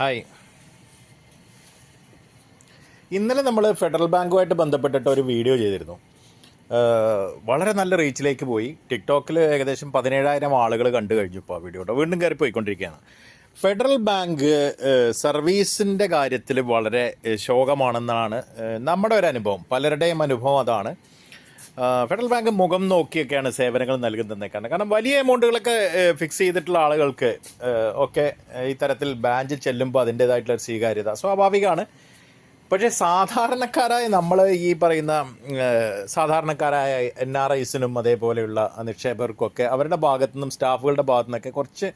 Hi. ഇന്നലെ നമ്മൾ federal ബാങ്കുമായിട്ട് ബന്ധപ്പെട്ടിട്ട് ഒരു വീഡിയോ ചെയ്തിരുന്നു. വളരെ നല്ല റീച്ചിലേക്ക് പോയി. ടിക്ടോക്കിൽ ഏകദേശം പതിനേഴായിരം ആളുകൾ കണ്ടു കഴിഞ്ഞു ഇപ്പോൾ ആ വീഡിയോ വീണ്ടും കയറി പോയിക്കൊണ്ടിരിക്കുകയാണ്. ഫെഡറൽ ബാങ്ക് സർവീസിന്റെ കാര്യത്തിൽ വളരെ ശോകമാണെന്നാണ് നമ്മുടെ ഒരു അനുഭവം. പലരുടെയും അനുഭവം അതാണ്. ഫെഡറൽ ബാങ്ക് മുഖം നോക്കിയൊക്കെയാണ് സേവനങ്ങൾ നൽകുന്നത് കാരണം കാരണം വലിയ എമൗണ്ടുകളൊക്കെ ഫിക്സ് ചെയ്തിട്ടുള്ള ആളുകൾക്ക് ഒക്കെ ഇത്തരത്തിൽ ബാങ്കിൽ ചെല്ലുമ്പോൾ അതിന്റേതായിട്ടുള്ള സ്വീകാര്യത. സ്വാഭാവികമാണ്. പക്ഷേ സാധാരണക്കാരായ നമ്മൾ ഈ പറയുന്ന സാധാരണക്കാരായ എൻ ആർ ഐസിനും അതേപോലെയുള്ള നിക്ഷേപകർക്കൊക്കെ അവരുടെ ഭാഗത്തു നിന്നും സ്റ്റാഫുകളുടെ ഭാഗത്തു നിന്നൊക്കെ കുറച്ച്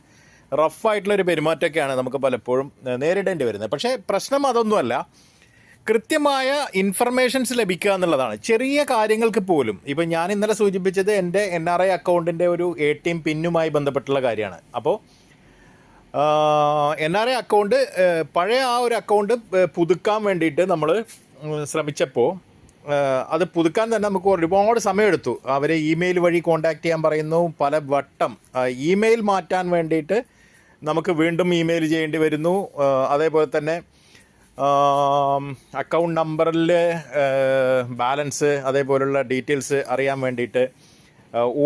റഫായിട്ടുള്ളൊരു പെരുമാറ്റമൊക്കെയാണ് നമുക്ക് പലപ്പോഴും നേരിടേണ്ടി വരുന്നത്. പക്ഷേ പ്രശ്നം അതൊന്നുമല്ല. കൃത്യമായ ഇൻഫർമേഷൻസ് ലഭിക്കുക എന്നുള്ളതാണ്. ചെറിയ കാര്യങ്ങൾക്ക് പോലും ഇപ്പം ഞാൻ ഇന്നലെ സൂചിപ്പിച്ചത് എന്റെ എൻ ആർ ഐ അക്കൗണ്ടിന്റെ ഒരു എ ടി എം പിന്നുമായി ബന്ധപ്പെട്ടുള്ള കാര്യമാണ്. അപ്പോൾ എൻ ആർ ഐ അക്കൗണ്ട് പഴയ ആ ഒരു അക്കൗണ്ട് പുതുക്കാൻ വേണ്ടിയിട്ട് നമ്മൾ ശ്രമിച്ചപ്പോൾ അത് പുതുക്കാൻ തന്നെ നമുക്ക് ഒരുപാട് സമയമെടുത്തു. അവരെ ഇമെയിൽ വഴി കോൺടാക്ട് ചെയ്യാൻ പറയുന്നു. പല വട്ടം ഇമെയിൽ മാറ്റാൻ വേണ്ടിയിട്ട് നമുക്ക് വീണ്ടും ഇമെയിൽ ചെയ്യേണ്ടി വരുന്നു. അതേപോലെ തന്നെ അക്കൗണ്ട് നമ്പറിൽ ബാലൻസ് അതേപോലുള്ള ഡീറ്റെയിൽസ് അറിയാൻ വേണ്ടിയിട്ട്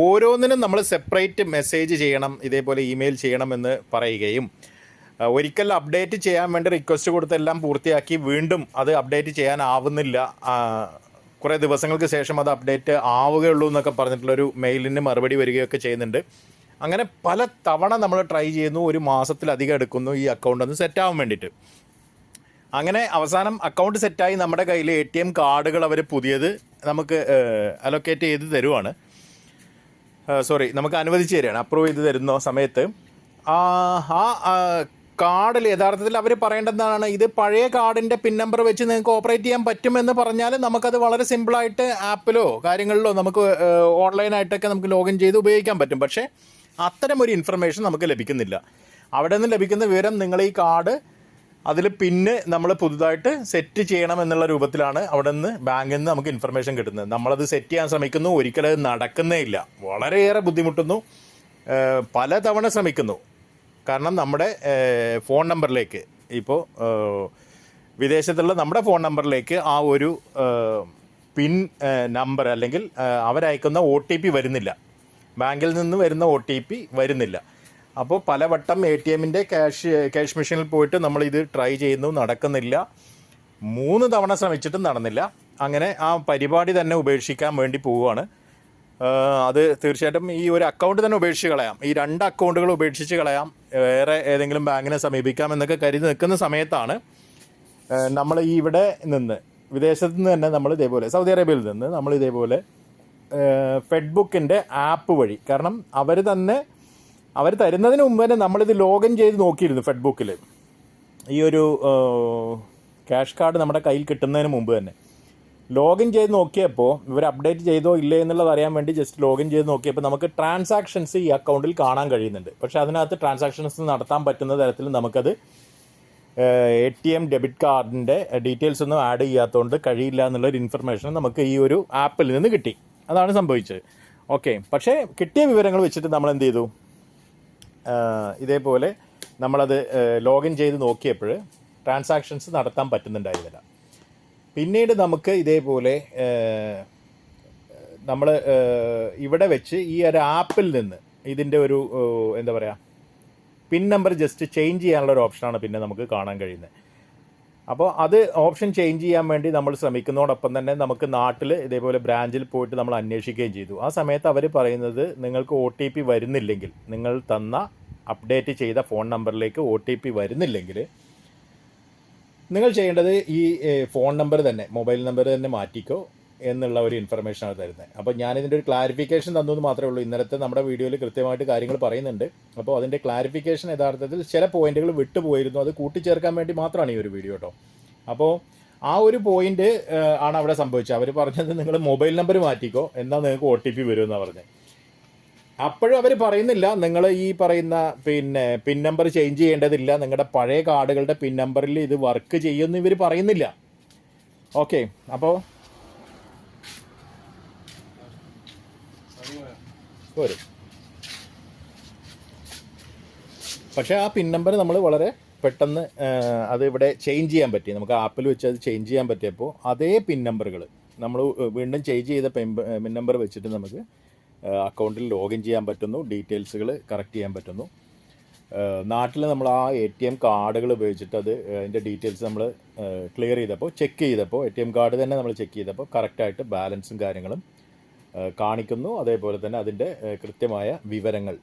ഓരോന്നിനും നമ്മൾ സെപ്പറേറ്റ് മെസ്സേജ് ചെയ്യണം ഇതേപോലെ ഇമെയിൽ ചെയ്യണമെന്ന് പറയുകയും ഒരിക്കൽ അപ്ഡേറ്റ് ചെയ്യാൻ വേണ്ടി റിക്വസ്റ്റ് കൊടുത്തെല്ലാം പൂർത്തിയാക്കി വീണ്ടും അത് അപ്ഡേറ്റ് ചെയ്യാനാവുന്നില്ല കുറേ ദിവസങ്ങൾക്ക് ശേഷം അത് അപ്ഡേറ്റ് ആവുകയുള്ളൂ എന്നൊക്കെ പറഞ്ഞിട്ടുള്ളൊരു മെയിലിന് മറുപടി വരികയൊക്കെ ചെയ്യുന്നുണ്ട്. അങ്ങനെ പല തവണ നമ്മൾ ട്രൈ ചെയ്യുന്നു ഒരു മാസത്തിലധികം എടുക്കുന്നു ഈ അക്കൗണ്ട് ഒന്ന് സെറ്റ് ആവാൻ വേണ്ടിയിട്ട്. അങ്ങനെ അവസാനം അക്കൗണ്ട് സെറ്റായി നമ്മുടെ കയ്യിൽ എ ടി എം കാർഡുകൾ അവർ പുതിയത് നമുക്ക് അലൊക്കേറ്റ് ചെയ്ത് തരുവാണ്. സോറി നമുക്ക് അനുവദിച്ച് തരികയാണ്. അപ്രൂവ് ചെയ്ത് തരുന്ന സമയത്ത്. ആ കാർഡിൽ യഥാർത്ഥത്തിൽ അവർ പറയേണ്ടതാണ് ഇത് പഴയ കാർഡിന്റെ പിൻ നമ്പർ വെച്ച് നിങ്ങൾക്ക് ഓപ്പറേറ്റ് ചെയ്യാൻ പറ്റുമെന്ന് പറഞ്ഞാൽ നമുക്കത് വളരെ സിമ്പിളായിട്ട് ആപ്പിലോ കാര്യങ്ങളിലോ നമുക്ക് ഓൺലൈനായിട്ടൊക്കെ നമുക്ക് ലോഗിൻ ചെയ്ത് ഉപയോഗിക്കാൻ പറ്റും. പക്ഷേ അത്തരം ഒരു ഇൻഫർമേഷൻ നമുക്ക് ലഭിക്കുന്നില്ല. അവിടെ നിന്ന് ലഭിക്കുന്ന വിവരം നിങ്ങൾ ഈ കാർഡ് അതിൽ പിന്നെ നമ്മൾ പുതുതായിട്ട് സെറ്റ് ചെയ്യണം എന്നുള്ള രൂപത്തിലാണ് അവിടെ നിന്ന് ബാങ്കിൽ നിന്ന് നമുക്ക് ഇൻഫർമേഷൻ കിട്ടുന്നത്. നമ്മളത് സെറ്റ് ചെയ്യാൻ ശ്രമിക്കുന്നു ഒരിക്കലും അത് നടക്കുന്നേ ഇല്ല. വളരെയേറെ ബുദ്ധിമുട്ടുന്നു. പല പലതവണ ശ്രമിക്കുന്നു. കാരണം നമ്മുടെ ഫോൺ നമ്പറിലേക്ക് ഇപ്പോൾ വിദേശത്തുള്ള നമ്മുടെ ഫോൺ നമ്പറിലേക്ക് ആ ഒരു പിൻ നമ്പർ അല്ലെങ്കിൽ അവരയക്കുന്ന ഒ ടി പി വരുന്നില്ല. ബാങ്കിൽ നിന്ന് വരുന്ന ഒ ടി പി വരുന്നില്ല. അപ്പോൾ പലവട്ടം എ ടി എമ്മിന്റെ ക്യാഷ് ക്യാഷ് മെഷീനിൽ പോയിട്ട് നമ്മൾ ഇത് ട്രൈ ചെയ്യുന്നു നടക്കുന്നില്ല. മൂന്ന് തവണ ശ്രമിച്ചിട്ടും നടന്നില്ല. അങ്ങനെ ആ പരിപാടി തന്നെ ഉപേക്ഷിക്കാൻ വേണ്ടി പോവുകയാണ്. അത് തീർച്ചയായിട്ടും ഈ ഒരു അക്കൗണ്ട് തന്നെ ഉപേക്ഷിച്ച് കളയാം. ഈ രണ്ട് അക്കൗണ്ടുകൾ ഉപേക്ഷിച്ച് കളയാം. വേറെ ഏതെങ്കിലും ബാങ്കിനെ സമീപിക്കാം എന്നൊക്കെ കരുതി നിൽക്കുന്ന സമയത്താണ് നമ്മൾ ഈ ഇവിടെ നിന്ന് വിദേശത്ത് നിന്ന് തന്നെ നമ്മൾ ഇതേപോലെ സൗദി അറേബ്യയിൽ നിന്ന് നമ്മൾ ഇതേപോലെ ഫെഡ്ബുക്കിന്റെ ആപ്പ് വഴി കാരണം അവർ തന്നെ അവർ തരുന്നതിന് മുമ്പ് തന്നെ നമ്മളിത് ലോഗിൻ ചെയ്ത് നോക്കിയിരുന്നു ഫെഡ്ബുക്കിൽ ഈ ഒരു ക്യാഷ് കാർഡ് നമ്മുടെ കയ്യിൽ കിട്ടുന്നതിന് മുമ്പ് തന്നെ. ലോഗിൻ ചെയ്ത് നോക്കിയപ്പോൾ ഇവർ അപ്ഡേറ്റ് ചെയ്തോ ഇല്ലേ എന്നുള്ളത് അറിയാൻ വേണ്ടി ജസ്റ്റ് ലോഗിൻ ചെയ്ത് നോക്കിയപ്പോൾ നമുക്ക് ട്രാൻസാക്ഷൻസ് ഈ അക്കൗണ്ടിൽ കാണാൻ കഴിയുന്നുണ്ട്. പക്ഷേ അതിനകത്ത് ട്രാൻസാക്ഷൻസ് നടത്താൻ പറ്റുന്ന തരത്തിൽ നമുക്കത് എ ടി എം ഡെബിറ്റ് കാർഡിന്റെ ഡീറ്റെയിൽസ് ഒന്നും ആഡ് ചെയ്യാത്തതുകൊണ്ട് കഴിയില്ല എന്നുള്ളൊരു ഇൻഫർമേഷൻ നമുക്ക് ഈ ഒരു ആപ്പിൽ നിന്ന് കിട്ടി. അതാണ് സംഭവിച്ചത്. ഓക്കെ പക്ഷേ കിട്ടിയ വിവരങ്ങൾ വെച്ചിട്ട് നമ്മൾ എന്ത് ചെയ്തു? ഇതേപോലെ നമ്മളത് ലോഗിൻ ചെയ്ത് നോക്കിയപ്പോൾ ട്രാൻസാക്ഷൻസ് നടത്താൻ പറ്റുന്നുണ്ടായിരുന്നില്ല. പിന്നീട് നമുക്ക് ഇതേപോലെ നമ്മൾ ഇവിടെ വെച്ച് ഈ ഒരു ആപ്പിൽ നിന്ന് ഇതിന്റെ ഒരു എന്താ പറയുക പിൻ നമ്പർ ജസ്റ്റ് ചേഞ്ച് ചെയ്യാനുള്ള ഒരു ഓപ്ഷനാണ് പിന്നെ നമുക്ക് കാണാൻ കഴിയുന്നത്. അപ്പോൾ അത് ഓപ്ഷൻ ചേഞ്ച് ചെയ്യാൻ വേണ്ടി നമ്മൾ ശ്രമിക്കുന്നതോടൊപ്പം തന്നെ നമുക്ക് നാട്ടിൽ ഇതേപോലെ ബ്രാഞ്ചിൽ പോയിട്ട് നമ്മൾ അന്വേഷിക്കുകയും ചെയ്തു. ആ സമയത്ത് അവർ പറയുന്നത് നിങ്ങൾക്ക് ഒ വരുന്നില്ലെങ്കിൽ നിങ്ങൾ തന്ന അപ്ഡേറ്റ് ചെയ്ത ഫോൺ നമ്പറിലേക്ക് ഒ ടി പി വരുന്നില്ലെങ്കിൽ നിങ്ങൾ ചെയ്യേണ്ടത് ഈ ഫോൺ നമ്പർ തന്നെ മൊബൈൽ നമ്പർ തന്നെ മാറ്റിക്കോ എന്നുള്ള ഒരു ഇൻഫർമേഷനാണ് തരുന്നത്. അപ്പോൾ ഞാനിതിന്റെ ഒരു ക്ലാരിഫിക്കേഷൻ തന്നു എന്ന് മാത്രമേ ഉള്ളൂ. ഇന്നലത്തെ നമ്മുടെ വീഡിയോയിൽ കൃത്യമായിട്ട് കാര്യങ്ങൾ പറയുന്നുണ്ട്. അപ്പോൾ അതിന്റെ ക്ലാരിഫിക്കേഷൻ യഥാർത്ഥത്തിൽ ചില പോയിന്റുകൾ വിട്ടുപോയിരുന്നു. അത് കൂട്ടിച്ചേർക്കാൻ വേണ്ടി മാത്രമാണ് ഈ ഒരു വീഡിയോ കേട്ടോ അപ്പോൾ ആ ഒരു പോയിന്റ് ആണ് അവിടെ സംഭവിച്ചത്. അവർ പറഞ്ഞത് നിങ്ങൾ മൊബൈൽ നമ്പർ മാറ്റിക്കോ എന്നാൽ നിങ്ങൾക്ക് ഒ ടി പി വരുമെന്നാണ് പറഞ്ഞത്. അപ്പോഴും അവർ പറയുന്നില്ല നിങ്ങൾ ഈ പറയുന്ന പിന്നെ പിൻ നമ്പർ ചേഞ്ച് ചെയ്യേണ്ടതില്ല നിങ്ങളുടെ പഴയ കാർഡുകളുടെ പിൻ നമ്പറിൽ ഇത് വർക്ക് ചെയ്യുമെന്ന് ഇവർ പറയുന്നില്ല. ഓക്കെ അപ്പോൾ പക്ഷെ പക്ഷേ ആ പിൻ നമ്പർ നമ്മൾ വളരെ പെട്ടെന്ന് അത് ഇവിടെ ചേഞ്ച് ചെയ്യാൻ പറ്റി. നമുക്ക് ആപ്പിൽ വെച്ച് അത് ചേഞ്ച് ചെയ്യാൻ പറ്റിയപ്പോൾ അതേ പിൻ നമ്പറുകൾ നമ്മൾ വീണ്ടും ചേഞ്ച് ചെയ്ത പിൻ നമ്പർ വെച്ചിട്ട് നമുക്ക് അക്കൗണ്ടിൽ ലോഗിൻ ചെയ്യാൻ പറ്റുന്നു ഡീറ്റെയിൽസുകൾ കറക്റ്റ് ചെയ്യാൻ പറ്റുന്നു. നാട്ടിൽ നമ്മൾ ആ എ ടി എം കാർഡുകൾ ഉപയോഗിച്ചിട്ട് അത് അതിന്റെ ഡീറ്റെയിൽസ് നമ്മൾ ക്ലിയർ ചെയ്തപ്പോൾ ചെക്ക് ചെയ്തപ്പോൾ എ ടി എം കാർഡ് തന്നെ നമ്മൾ ചെക്ക് ചെയ്തപ്പോൾ കറക്റ്റായിട്ട് ബാലൻസും കാര്യങ്ങളും കാണിക്കുന്നു. അതേപോലെ തന്നെ അതിന്റെ കൃത്യമായ വിവരങ്ങൾ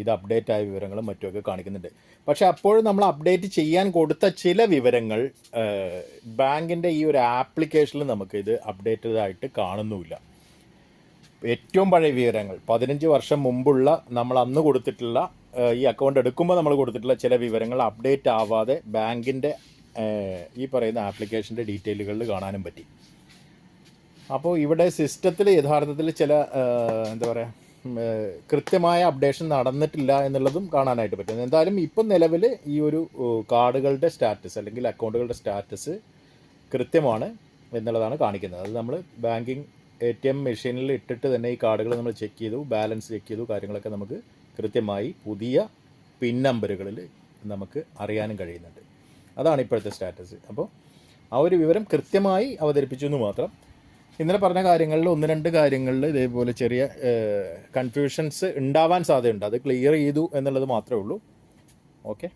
ഇത് അപ്ഡേറ്റ് ആയ വിവരങ്ങളും മറ്റുമൊക്കെ കാണിക്കുന്നുണ്ട്. പക്ഷെ അപ്പോഴും നമ്മൾ അപ്ഡേറ്റ് ചെയ്യാൻ കൊടുത്ത ചില വിവരങ്ങൾ ബാങ്കിന്റെ ഈ ഒരു ആപ്ലിക്കേഷനിൽ നമുക്ക് ഇത് അപ്ഡേറ്റഡ് കാണുന്നുമില്ല. ഏറ്റവും പഴയ വിവരങ്ങൾ. പതിനഞ്ച് വർഷം മുമ്പുള്ള നമ്മൾ അന്ന് കൊടുത്തിട്ടുള്ള ഈ അക്കൗണ്ട് എടുക്കുമ്പോൾ നമ്മൾ കൊടുത്തിട്ടുള്ള ചില വിവരങ്ങൾ അപ്ഡേറ്റ് ആവാതെ ബാങ്കിന്റെ ഈ പറയുന്ന ആപ്ലിക്കേഷന്റെ ഡീറ്റെയിലുകളിൽ കാണാനും പറ്റി. അപ്പോൾ ഇവിടെ സിസ്റ്റത്തിൽ യഥാർത്ഥത്തിൽ ചില എന്താ പറയുക കൃത്യമായ അപ്ഡേഷൻ നടന്നിട്ടില്ല എന്നുള്ളതും കാണാനായിട്ട് പറ്റും. എന്തായാലും ഇപ്പം നിലവിൽ ഈ ഒരു കാർഡുകളുടെ സ്റ്റാറ്റസ് അല്ലെങ്കിൽ അക്കൗണ്ടുകളുടെ സ്റ്റാറ്റസ് കൃത്യമാണ് എന്നുള്ളതാണ് കാണിക്കുന്നത്. അത് നമ്മൾ ബാങ്കിങ് എ ടി എം മെഷീനിൽ ഇട്ടിട്ട് തന്നെ ഈ കാർഡുകൾ നമ്മൾ ചെക്ക് ചെയ്തു ബാലൻസ് ചെക്ക് ചെയ്തു കാര്യങ്ങളൊക്കെ നമുക്ക് കൃത്യമായി പുതിയ പിൻ നമ്പറുകളിൽ നമുക്ക് അറിയാനും കഴിയുന്നുണ്ട്. അതാണ് ഇപ്പോഴത്തെ സ്റ്റാറ്റസ് അപ്പോൾ ആ ഒരു വിവരം കൃത്യമായി അവതരിപ്പിച്ചു എന്ന് മാത്രം. ഇന്നലെ പറഞ്ഞ കാര്യങ്ങളിൽ ഒന്ന് രണ്ട് കാര്യങ്ങളിൽ ഇതേപോലെ ചെറിയ കൺഫ്യൂഷൻസ് ഉണ്ടാവാൻ സാധ്യതയുണ്ട്. അത് ക്ലിയർ ചെയ്തു എന്നുള്ളത് മാത്രമേ ഉള്ളൂ. ഓക്കെ